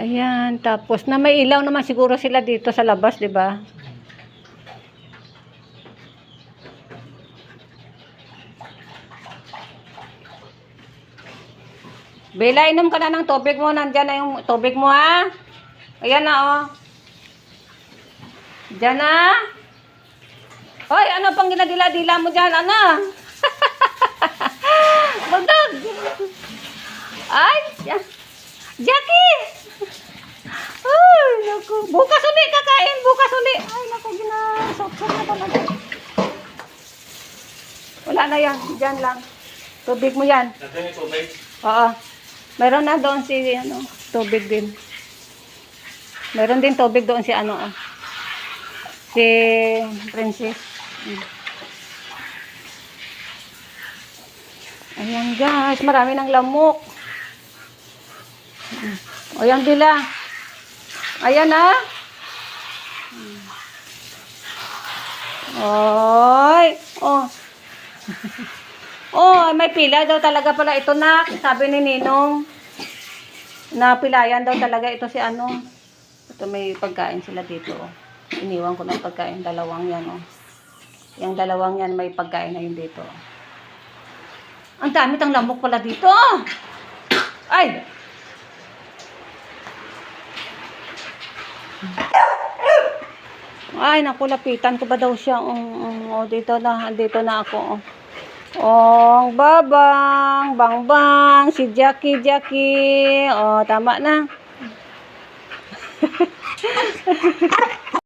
Ayan, tapos na may ilaw naman siguro sila dito sa labas, 'di ba? Bella, inom ka na ng tubig mo. Nandyan na yung tubig mo, ha? Ayan na, oh. Diyan na. Hoy, ano pang ginadila-dila mo dyan, ano? Magdag. Ay, ja- Jackie! Naku. Bukas uli kakain, bukas uli. Ay, naku, ginasot-sot na talaga. Wala na yan, dyan lang. Tubig mo yan. Nandiyan yung tubig. Oo. Meron na doon si, ano, tubig din. Meron din tubig doon si, ano, oh. Si Princess. Mm. Ayan guys, marami ng lamok. Mm. O yan dila. Ayan ah. Mm. Oy. Oh. Oh, may pila daw talaga pala ito na. Sabi ni Ninong. Na pilayan daw talaga ito si ano. Ito may pagkain sila dito. Oh. Iniwan ko ng pagkain. Dalawang yan. Oh. Yung dalawang yan may pagkain na yun dito. Ang dami tang lamok pala dito. Ay! Ay, naku, lapitan ko ba daw siya? Um, um, oh, dito na, dito na ako. Oh. Oh, babang, bang bang, si Jackie, Jackie. Oh, tama na.